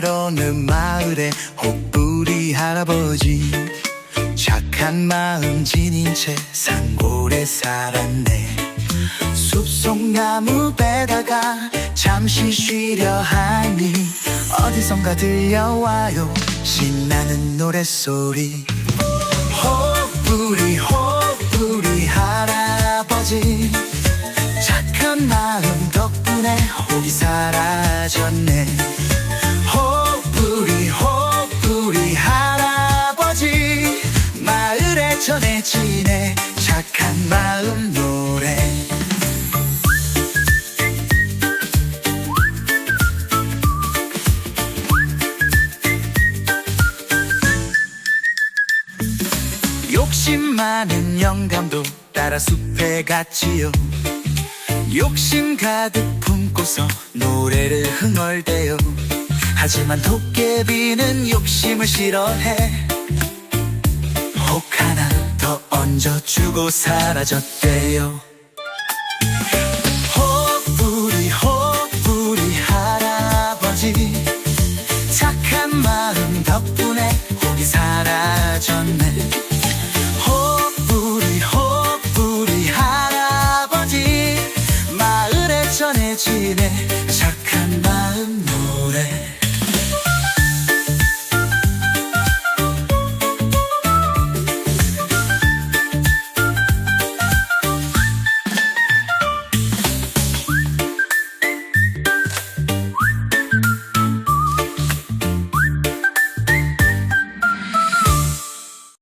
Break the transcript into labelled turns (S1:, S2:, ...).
S1: 어느 마을에 혹부리 할아버지. 착한 마음 지닌 채 산골에 살았네. 숲속 나무 베다가 잠시 쉬려 하니 어디선가 들려와요 신나는 노랫소리. 혹부리 혹부리 할아버지. 착한 마음 덕분에 혹이 사라졌네 마을에 전해지네 착한 마음 노래. 욕심 많은 영감도 따라 숲에 갔지요. 욕심 가득 품고서 노래를 흥얼대요. 하지만 도깨비는 욕심을 싫어해 던져주고 사라졌대요. 호불이 호불이 할아버지. 착한 마음 덕분에 혹이 사라졌네. 호불이 호불이 할아버지. 마을에 전해지네. 착한